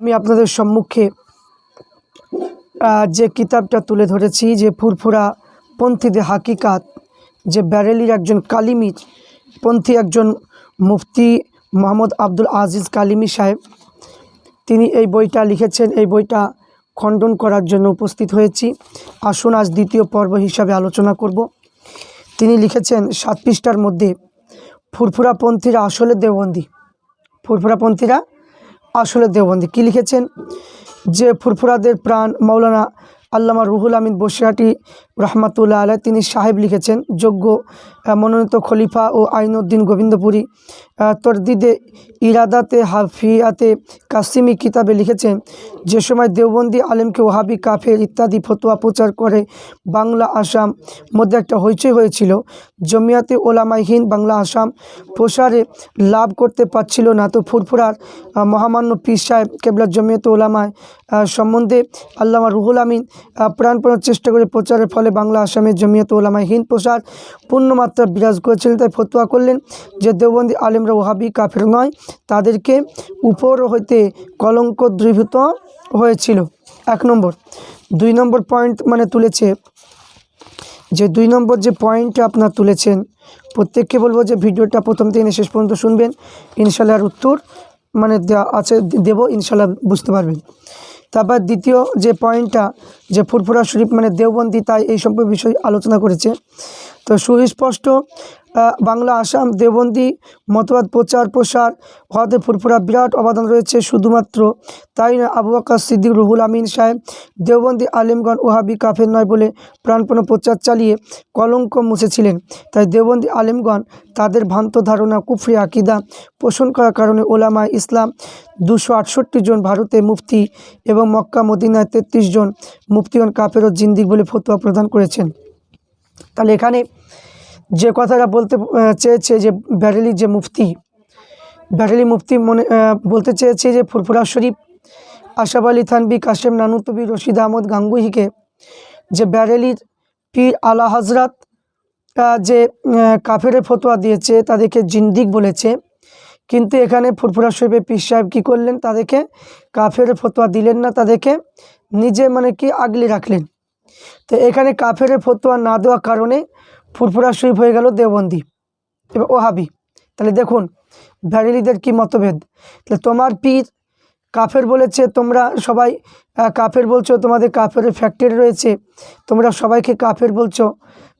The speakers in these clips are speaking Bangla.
আমি আপনাদের সম্মুখে যে কিতাবটা তুলে ধরেছি, যে ফুরফুরা পন্থীদের হাকিকাত, যে ব্যারেলির একজন কালিমির পন্থী একজন মুফতি মোহাম্মদ আব্দুল আজিজ কালিমি সাহেব, তিনি এই বইটা লিখেছেন। এই বইটা খণ্ডন করার জন্য উপস্থিত হয়েছি। আসুন, আজ দ্বিতীয় পর্ব হিসাবে আলোচনা করব। তিনি লিখেছেন, সাত পৃষ্ঠার মধ্যে ফুরফুরাপন্থীরা আসলে দেওবন্দি। ফুরফুরাপন্থীরা আসলে দেওবন্দি কী লিখেছেন? যে ফুরফুরাদের প্রাণ মৌলানা আল্লামা রুহুল আমিন বসিরাটি রহমাতুল্লাহ আলাই তিনি সাহেব লিখেছেন, যোগ্য মনোনীত খলিফা ও আইনউদ্দিন গোবিন্দপুরী তরদিদে ইরাদাতে হাফিয়াতে কাসিমি কিতাবে লিখেছেন, যে সময় দেওবন্দি আলেমকে ওহাবি, কাফের ইত্যাদি ফতোয়া প্রচার করে বাংলা, আসাম মধ্যে একটা হইচই হয়েছিল, জমিয়াতে ওলামাই হিন্দ বাংলা, আসাম প্রসারে লাভ করতে পারছিল না, তো ফুরফুরার মহামান্য পীর সাহেব কেবলা জমিয়তে ওলামায় সম্বন্ধে আল্লামা রুহুল আমিন প্রাণপণ চেষ্টা করে প্রচারের ফলে বাংলা আসামের জমিয়ত ওলামায় হিন্দ প্রসার পূর্ণমাত্রা বিরাজ করেছিলেন, তাই ফতোয়া করলেন যে দেওবন্দি আলেমরা ওহাবি কাফের নয়, তাদেরকে উপর হইতে কলঙ্ক দ্রীভূত হয়েছিল। এক নম্বর। দুই নম্বর পয়েন্ট মানে তুলেছে যে দুই নম্বর যে পয়েন্টটা আপনার তুলেছেন, প্রত্যেককে বলব যে ভিডিওটা প্রথম থেকে শেষ পর্যন্ত শুনবেন ইনশাল্লাহর উত্তর মানে আছে, দেবো ইনশাল্লাহ বুঝতে পারবেন। তারপর দ্বিতীয় যে পয়েন্টটা, যে ফুরফুরা শরীফ মানে দেওবন্দি, তাই এই সম্পর্কে বিষয় আলোচনা করেছে। তো সুস্পষ্ট বাংলা, আসাম দেওবন্দি মতবাদ, প্রচার, প্রসার হওয়াতে ফুরফুরা বিরাট অবদান রয়েছে শুধুমাত্র। তাই না, আবু বাক্কা সিদ্দিক, রুহুল আমিন সাহেব দেওবন্দি আলেমগণ, ওহাবি, কাফের নয় বলে প্রাণপণ প্রচার চালিয়ে কলঙ্ক মুছেছিলেন। তাই দেওবন্দি আলেমগণ তাদের ভ্রান্ত ধারণা, কুফরি আকিদা পোষণ করার কারণে ওলামা ইসলাম দুশো আটষট্টি জন ভারতে মুফতি এবং মক্কা, মদিনায় তেত্রিশ জন মুফতিগণ কাফের ও জিন্দিক বলে ফতোয়া প্রদান করেছেন। তাহলে এখানে যে কথাটা বলতে চেয়েছে যে ব্যারেলি যে মুফতি ব্যারেলি মুফতি মনে বলতে চেয়েছে যে ফুরফুরা শরীফ আশাফ আলী থানবি কাশেম নানুতবি রশিদ আহমদ গাঙ্গুহিকে যে ব্যারেলির পীর আলা হজরত যে আহ, কাফেরের ফতোয়া দিয়েছে তাদেরকে জিন্দিক বলেছে। কিন্তু এখানে ফুরফুরা শরীফের পীর সাহেব কী করলেন? তাদেরকে কাফের ফতোয়া দিলেন না তাদেরকে নিজে মানে কি আগলে রাখলেন। তো এখানে কাফের ফতোয়া না দেওয়ার কারণে ফুরফুরা শরীফ হয়ে গেল দেওবন্দি। এবার ওহাবি, তাহলে দেখুন ভ্যারিলিদের কি মতভেদ? তাহলে তোমার পীর কাফের বলেছে, তোমরা সবাই কাফের বলছো, তোমাদের কাফের ফ্যাক্টরি রয়েছে, তোমরা সবাইকে কাফের বলছো।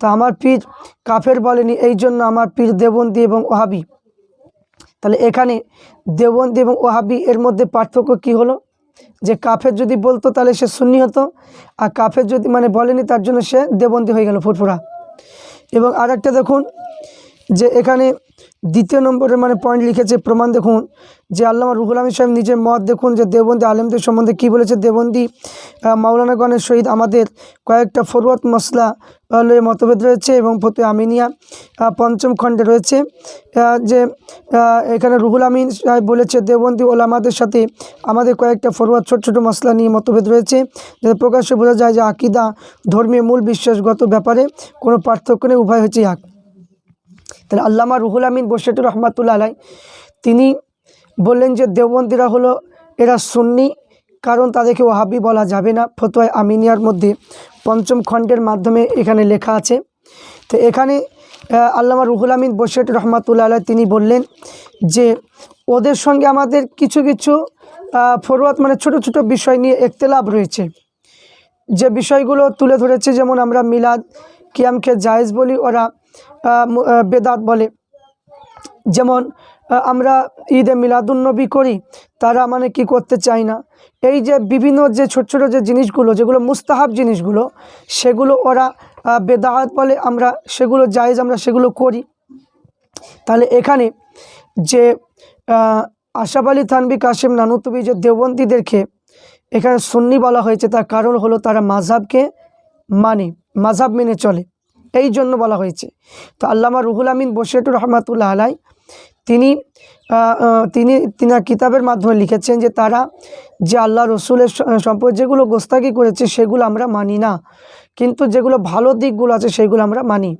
তা আমার পীর কাফের বলেনি, এই জন্য আমার পীর দেবন্দি এবং ওহাবি। তাহলে এখানে দেবন্দি এবং ওহাবি এর মধ্যে পার্থক্য কি হলো? যে কাফের যদি বলতো, তাহলে সে সুন্নি হতো, আর কাফের যদি মানে বলেনি, তার জন্য সে দেবন্দি হয়ে গেল ফুরফুরা। এবং আরেকটা দেখুন যে এখানে দ্বিতীয় নম্বরে মানে পয়েন্ট লিখেছে, প্রমাণ দেখুন, যে আল্লামা রুহুল আমিন সাহেব নিজের মত দেখুন যে দেবন্দি আলেমদের সম্বন্ধে কি বলেছে। দেবন্দি মাওলানাগণের সহিত আমাদের কয়েকটা ফরওয়াত মশলা লয়ে মতভেদ রয়েছে এবং ফতে আমিনিয়া পঞ্চম খণ্ডে রয়েছে যে এখানে রুহুল আমিন সাহেব বলেছে দেবন্দি ওলামাদের সাথে আমাদের কয়েকটা ফরওয়াত ছোট ছোট মশলা নিয়ে মতভেদ রয়েছে, যাতে প্রকাশ্যে বোঝা যায় যে আকিদা ধর্মীয় মূল বিশ্বাসগত ব্যাপারে কোনো পার্থক্য নেই, উভয় হচ্ছে এক। তাহলে আল্লামা রুহুল আমিন বসেটুর রহমাতুল্লা আলাই তিনি বললেন যে দেওবন্দিরা হলো এরা সুন্নি কারণ তাদেরকে ওহাবি বলা যাবে না। ফতোয় আমিনিয়ার মধ্যে পঞ্চম খণ্ডের মাধ্যমে এখানে লেখা আছে। তো এখানে আল্লামা রুহুল আমিন বসেট রহমাতুল্লা আলাই তিনি বললেন যে ওদের সঙ্গে আমাদের কিছু কিছু আহ, ফরওয়াত মানে ছোট ছোট বিষয় নিয়ে একতেলাভ রয়েছে। যে বিষয়গুলো তুলে ধরেছে যেমন আমরা মিলাদ কিয়ামকে জায়েজ বলি ওরা বেদাত বলে। যেমন আমরা ঈদে মিলাদুন্নবী করি, তারা মানে কি করতে চায় না? এই যে বিভিন্ন যে ছোট ছোট যে জিনিসগুলো, যেগুলো মুস্তাহাব জিনিসগুলো, সেগুলো ওরা বেদাত বলে আমরা সেগুলো জায়েজ আমরা সেগুলো করি। তাহলে এখানে যে আশাফ আলী থানবি কাশেম নানুতবি যে দেওবন্দিদেরকে এখানে সুন্নি বলা হয়েছে, তার কারণ হলো তারা মাঝহাবকে মানে মাঝহাব মেনে চলে। এই জন্য বলা হয়েছে। তো আল্লামা রুহুল আমিন বসিরুর রহমাতুল্লাহ আলাই তিনি তিনি তিনার কিতাবের মাধ্যমে লিখেছেন যে তারা যে আল্লাহ রসুলের সম্পর্কে যেগুলো গোস্তাকি করেছে সেগুলো আমরা মানি না। কিন্তু যেগুলো ভালো দিকগুলো আছে সেগুলো আমরা মানি।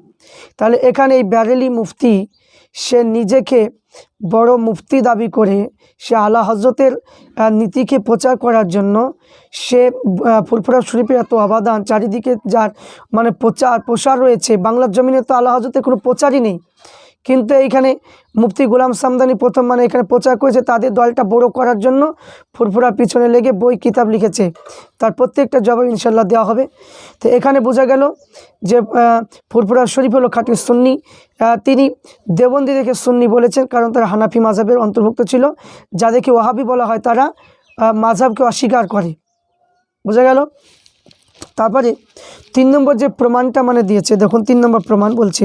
তাহলে এখানে এই ব্যারেলি মুফতি, সে নিজেকে বড় মুফতি দাবি করে সে আলা হজরতের নীতিকে প্রচার করার জন্য সে ফুলফুরা শরীফের এত অবাদান, চারিদিকে যার মানে প্রচার, প্রসার রয়েছে, বাংলার জমিনে তো আলা হজরতের কোনো প্রচারই নেই। কিন্তু এইখানে মুফতি গোলাম সামদানি প্রথম মানে এখানে প্রচার করেছে তাদের দলটা বড় করার জন্য ফুরফুরা পিছনে লেগে বই কিতাব লিখেছে। তার প্রত্যেকটা জবাব ইনশাল্লাহ দেওয়া হবে। তো এখানে বোঝা গেল যে ফুরফুরা শরীফ হলো খাঁটি সুন্নি। তিনি দেবন্দি দেখে সুন্নি বলেছেন কারণ তারা হানাফি মাঝাবের অন্তর্ভুক্ত ছিল। যাদেরকে ওহাবি বলা হয় তারা আহ, মাঝহাবকে অস্বীকার করে। বোঝা গেল? তারপরে তিন নম্বর যে প্রমাণটা মানে দিয়েছে দেখুন তিন নম্বর প্রমাণ বলছে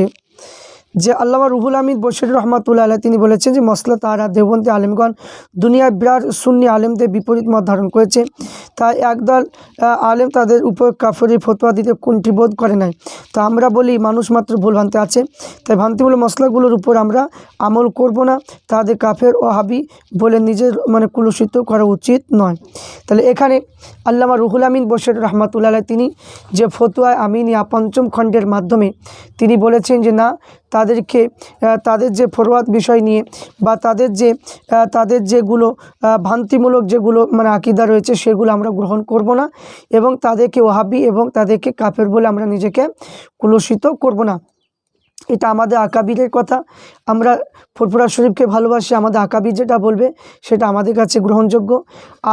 যে আল্লামা রুহুল আমিদ বশির রহমাতুল্লাহ আলাহ তিনি বলেছেন যে মসলা তারা দেবন্তি আলেমগণ দুনিয়ায় বিরাট সুন্নি আলেমদের বিপরীত মত ধারণ করেছে। তাই একদল আলেম তাদের উপর কাফরি ফতোয়া দিতে কুণ্ঠি বোধ করে নাই। তা আমরা বলি মানুষ মাত্র ভুল ভ্রান্তি আছে। তাই ভ্রান্তিমূলক মশলাগুলোর উপর আমরা আমল করব না। তাদের কাফের ও হাবি বলে নিজের মানে কুলুষিত করা উচিত নয়। তাহলে এখানে আল্লামা রুহুল আমিন বশির রহমাতুল্লাহ তিনি যে ফতুয়ায় আমিনিয়া পঞ্চম খণ্ডের মাধ্যমে তিনি বলেছেন যে না তাদেরকে তাদের যে ফরওয়াদ বিষয় নিয়ে বা তাদের যে তাদের যেগুলো ভ্রান্তিমূলক যেগুলো মানে আকিদা রয়েছে সেগুলো আমরা গ্রহণ করব না এবং তাদেরকে ওহাবি এবং তাদেরকে কাফের বলে আমরা নিজেকে কুলুষিত করব না। এটা আমাদের আকাবিরের কথা। আমরা ফুরফুরা শরীফকে ভালোবাসি, আমাদের আকাবির যেটা বলবে সেটা আমাদের কাছে গ্রহণযোগ্য।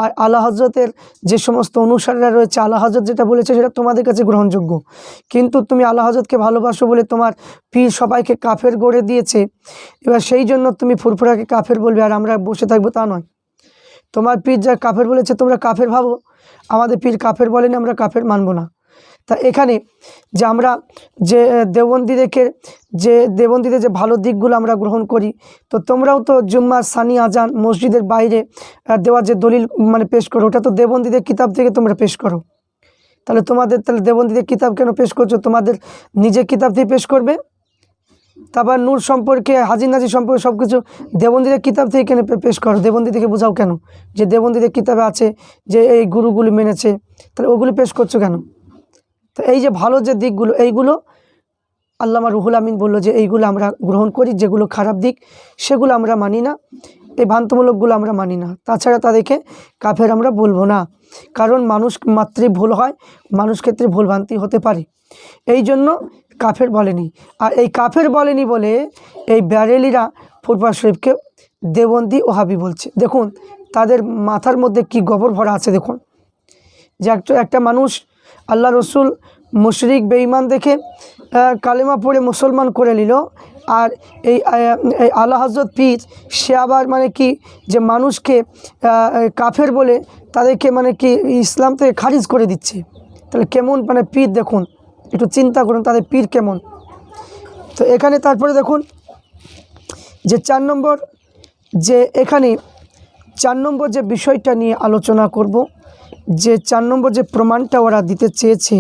আর আলা হজরতের যে সমস্ত অনুসারীরা রয়েছে আলা হজরত যেটা বলেছে সেটা তোমাদের কাছে গ্রহণযোগ্য। কিন্তু তুমি আলা হজরতকে ভালোবাসো বলে তোমার পীর সবাইকে কাফের গড়ে দিয়েছে। এবার সেই জন্য তুমি ফুরফুরাকে কাফের বলবে, আর আমরা বসে থাকব তা নয়। তোমার পীর যা কাফের বলেছে তোমরা কাফের ভাবো। আমাদের পীর কাফের বলেনি, আমরা কাফের মানবো না। তা এখানে যে আমরা যে দেবন্দীদেরকে যে দেবন্দীদের যে ভালো দিকগুলো আমরা গ্রহণ করি, তো তোমরাও তো জুম্মা সানি আজান মসজিদের বাইরে দেওয়া যে দলিল মানে পেশ করো, ওটা তো দেবন্দীদের কিতাব থেকে তোমরা পেশ করো। তাহলে তোমাদের, তাহলে দেবন্দীদের কিতাব কেন পেশ করছ? তোমাদের নিজের কিতাব থেকে পেশ করবে? তারপর নূর সম্পর্কে হাজির নাজির সম্পর্কে সব কিছু দেবন্দীদের কিতাব থেকে কেন পেশ করো? দেবন্দী থেকে বোঝাও কেন? যে দেবন্দীদের কিতাবে আছে যে এই গুরুগুলি মেনেছে, তাহলে ওগুলি পেশ করছ কেন? তো এই যে ভালো যে দিকগুলো, এইগুলো আল্লামা রুহুল আমিন বলল যে এইগুলো আমরা গ্রহণ করি, যেগুলো খারাপ দিক, সেগুলো আমরা মানি না। এই ভ্রান্তমূলকগুলো আমরা মানি না। তাছাড়া তাদেরকে কাফের আমরা বলব না। কারণ মানুষ মাত্রই ভুল হয়, মানুষ ক্ষেত্রে ভুল ভ্রান্তি হতে পারে। এই জন্য কাফের বলেনি। আর এই কাফের বলেনি বলে এই ব্যারেলিরা ফুরফা শরীফকে দেবন্দি ও হাবি বলছে। দেখুন, তাদের মাথার মধ্যে কি গোবর ভরা আছে দেখুন। যে একটা একটা মানুষ আল্লাহ রসুল মুশরিক, বেঈমান দেখে কালেমা পড়ে মুসলমান করে নিল। আর এই আল্লাহ হজরত পীর, সে আবার মানে কি, যে মানুষকে কাফের বলে তাদেরকে মানে কি, ইসলাম থেকে খারিজ করে দিচ্ছে। তাহলে কেমন মানে পীর দেখুন, একটু চিন্তা করুন তাদের পীর কেমন। তো এখানে তারপরে দেখুন, যে চার নম্বর, যে এখানে চার নম্বর যে বিষয়টা নিয়ে আলোচনা করব যে চার নম্বর যে প্রমাণটা ওরা দিতে চেয়েছে,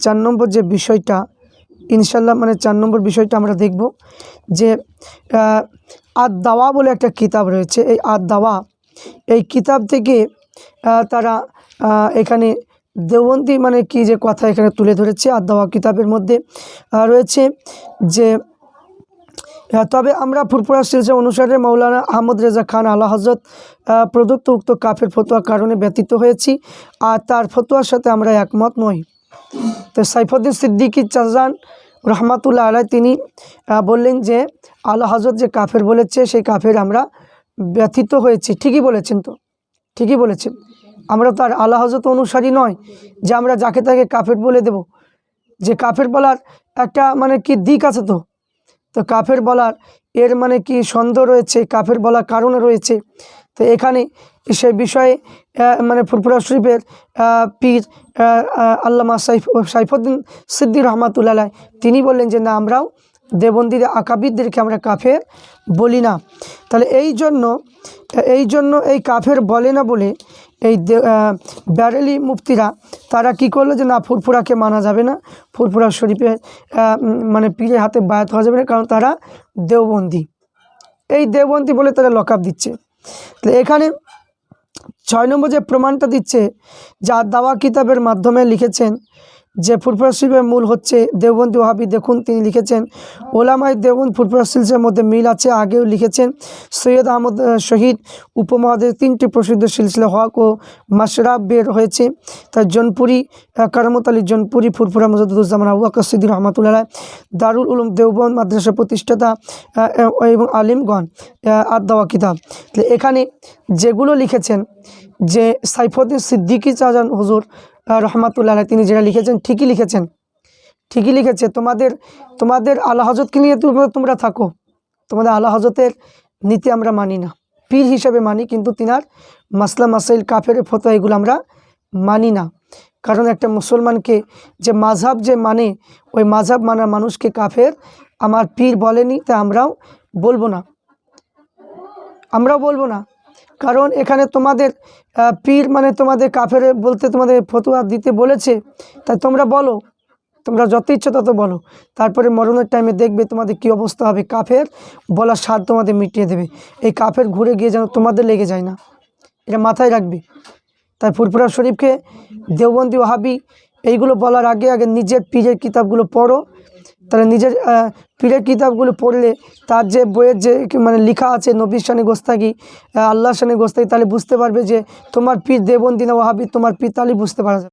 চার নম্বর যে বিষয়টা ইনশাল্লাহ মানে চার নম্বর বিষয়টা আমরা দেখব যে আদ দাওয়া বলে একটা কিতাব রয়েছে। এই আদ দাওয়া এই কিতাব থেকে তারা এখানে দেওবন্দি মানে কি যে কথা এখানে তুলে ধরেছে আদ দাওয়া কিতাবের মধ্যে রয়েছে যে তবে আমরা ফুরফুরা সিলসিলা অনুসারে মৌলানা আহমদ রেজা খান আলা হজরত প্রদত্ত উক্ত কাফের ফতোয়ার কারণে ব্যতীত হয়েছি আর তার ফতোয়ার সাথে আমরা একমত নই। তো সাইফুদ্দিন সিদ্দিকি চাজান রহমাতুল্লাহ আলাই তিনি বললেন যে আল্লাহ হজরত যে কাফের বলেছে সেই কাফের আমরা ব্যথিত হয়েছি। ঠিকই বলেছেন তো? ঠিকই বলেছেন। আমরা তার আল্লাহ হজরত অনুসারী নয় যে আমরা যাকে তাকে কাফের বলে দেব। যে কাফের বলার একটা মানে কি দিক আছে তো? তো কাফের বলার এর মানে কি সন্দেহ রয়েছে, কাফের বলার কারণে রয়েছে। তো এখানে সে বিষয়ে মানে ফুরফুরা শরীফের পীর আল্লামা সাইফ, সাইফুদ্দিন সিদ্দি রহমাতুল্লাহ তিনি বললেন যে, না, আমরাও দেবন্দির আকাবিদদেরকে আমরা কাফের বলি না। তাহলে এই জন্য এই জন্য এই কাফের বলে না বলে এই ব্যারেলি মুফতিরা, তারা কি করল যে, না, ফুরফুরাকে মানা যাবে না, ফুরফুরা শরীফে মানে পীরের হাতে বায়াত হওয়া যাবে না, কারণ তারা দেওবন্দি। এই দেওবন্দি বলে তারা লকআপ দিচ্ছে। তাহলে এখানে ছয় নম্বর যে প্রমাণটা দিচ্ছে যা দাওয়া কিতাবের মাধ্যমে লিখেছেন যে ফুরফুরা শিল্পের মূল হচ্ছে দেওবন্দি ওহাবি দেখুন, তিনি লিখেছেন ওলামাই দেওবন্দ ফুরফুরা শিল্পের মধ্যে মিল আছে। আগেও লিখেছেন, সৈয়দ আহমদ শহীদ উপমহাদেশ তিনটি প্রসিদ্ধ সিলসিলা হক ও মাসরাব বের হয়েছে। তার জনপুরি কারামত আলী জনপুরি ফুরফুরা মজদুজ্জামান আবু আকাশ সিদ্দিন রহমতুল্লাহ দারুল উলুম দেওবন্দ মাদ্রাসা প্রতিষ্ঠাতা এবং আলিমগণ আদ দেওয়া কিতাব। এখানে যেগুলো লিখেছেন, যে সাইফুদ্দিন সিদ্দিকী চাজান হুজুর রহমাতুল্লাহ তিনি যেটা লিখেছেন, ঠিকই লিখেছেন। ঠিকই লিখেছে, তোমাদের তোমাদের আল্লাহ হজরতকে নিয়ে তোমরা তোমরা থাকো। তোমাদের আল্লাহ হজরতের নীতি আমরা মানি না। পীর হিসেবে মানি, কিন্তু তিনার মাসলা মাসাইল কাফের ফতো এগুলো আমরা মানি না। কারণ একটা মুসলমানকে যে মাঝহাব যে মানে ওই মাঝহাব মানার মানুষকে কাফের আমার পীর বলেনি, তা আমরাও বলব না। আমরাও বলব না। কারণ এখানে তোমাদের পীর মানে তোমাদের কাফের বলতে তোমাদের ফতুয়া দিতে বলেছে। তাই তোমরা বলো, তোমরা যত ইচ্ছা তত বলো। তারপরে মরণের টাইমে দেখবে তোমাদের কি অবস্থা হবে কাফের, বলার স্বাদ তোমাদের মিটিয়ে দেবে। এই কাফের ঘুরে গিয়ে যেন তোমাদের লেগে যায় না। এটা মাথায় রাখবে। তাই ফুরফুরা শরীফকে দেওবন্দি ওহাবি, এইগুলো বলার আগে আগে নিজের পীরের কিতাবগুলো পড়ো। তাহলে নিজের পীরের কিতাবগুলো পড়লে তার যে বইয়ের যে মানে লেখা আছে নবীর সানে গোস্তাকি আল্লাহর সানে গোস্তাকি তাহলে বুঝতে পারবে যে তোমার পীর দেবন্দিনা ওহাবি তোমার পীর তাহলে বুঝতে পারা যাবে।